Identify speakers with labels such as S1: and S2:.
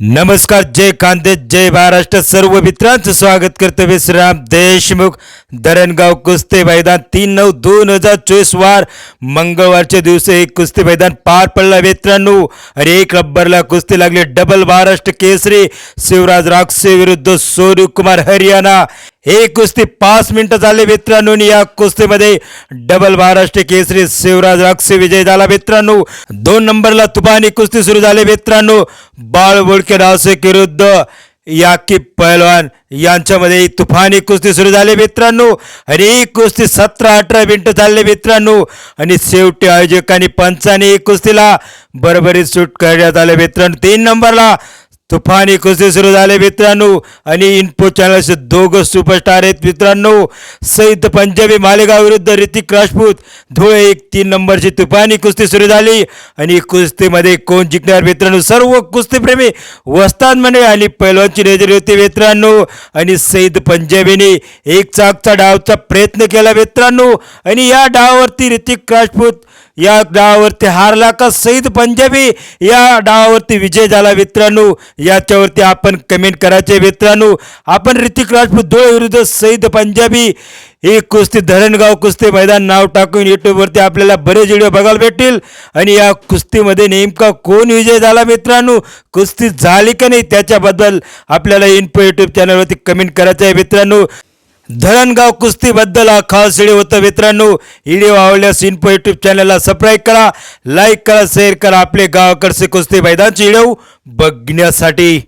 S1: नमस्कार जय कांदे जय महाराष्ट्र. सर्व मित्रांचं स्वागत करतो विश्राम देशमुख धरणगाव कुस्ती मैदान तीन नऊ दोन हजार चोवीस वार. मंगळवारच्या दिवशी एक कुस्ती मैदान पार पडला. मित्रांनो आणि एक रब्बरला कुस्ती लागली. डबल महाराष्ट्र केसरी. शिवराज राक्षे विरुद्ध सोनू कुमार हरियाणा. हे कुस्ती पाच मिनिटं झाले मित्रांनो या कुस्तीमध्ये डबल महाराष्ट्र केसरी शिवराज राक्षे विजय झाला मित्रांनो. दोन नंबरला तुफानी कुस्ती सुरू झाली मित्रांनो. बाळ बोडके रावसेक विरुद्ध याकीब पहलवान यांच्यामध्ये तुफानी कुस्ती सुरू झाली मित्रांनो. आणि ही कुस्ती सतरा अठरा मिनटं चालले मित्रांनो. आणि शेवटी आयोजकांनी पंचाने ही कुस्तीला बरोबरीत सूट करण्यात आले मित्रांनो. तीन नंबरला तुफानी कुस्ती सुरू झाले मित्रांनो. आणि इन्फो चॅनलचे दोघं सुपरस्टार आहेत मित्रांनो. सैद पंजाबी मालेगाव विरुद्ध ऋतिक राजपूत. धुळे एक तीन नंबरची तुफानी कुस्ती सुरू झाली. आणि कुस्तीमध्ये कोण जिंकणार मित्रांनो? सर्व कुस्तीप्रेमी वस्ताद म्हणे आणि पैलवानची नजर होती मित्रांनो. आणि सईद पंजाबीने एक चाकचा डावचा प्रयत्न केला मित्रांनो. आणि या डावावरती ऋतिक राजपूत या डावावरती हारला का सईद पंजाबी? या डावावरती विजय झाला मित्रांनो. याच्यावरती आपण कमेंट करायचे मित्रांनो आपण ऋतिक राजपूत धुळे विरुद्ध सईद पंजाबी ही कुस्ती धरणगाव कुस्ती मैदान नाव टाकून यूट्यूबवरती आपल्याला बरेच व्हिडिओ बघायला भेटतील. आणि या कुस्तीमध्ये नेमका कोण विजय झाला मित्रांनो? कुस्ती झाली का नाही? त्याच्याबद्दल आपल्याला इन्फो यूट्यूब चॅनलवरती कमेंट करायचं आहे मित्रांनो. धरणगाव कुस्तीबद्दल हा खास व्हिडिओ होता. मित्रांनो व्हिडिओ आवडल्यास इन्फो यूट्यूब चॅनलला सबस्क्राईब करा लाईक करा शेअर करा. आपले गावाकडचे कुस्ती मैदानचे व्हिडिओ बघण्यासाठी.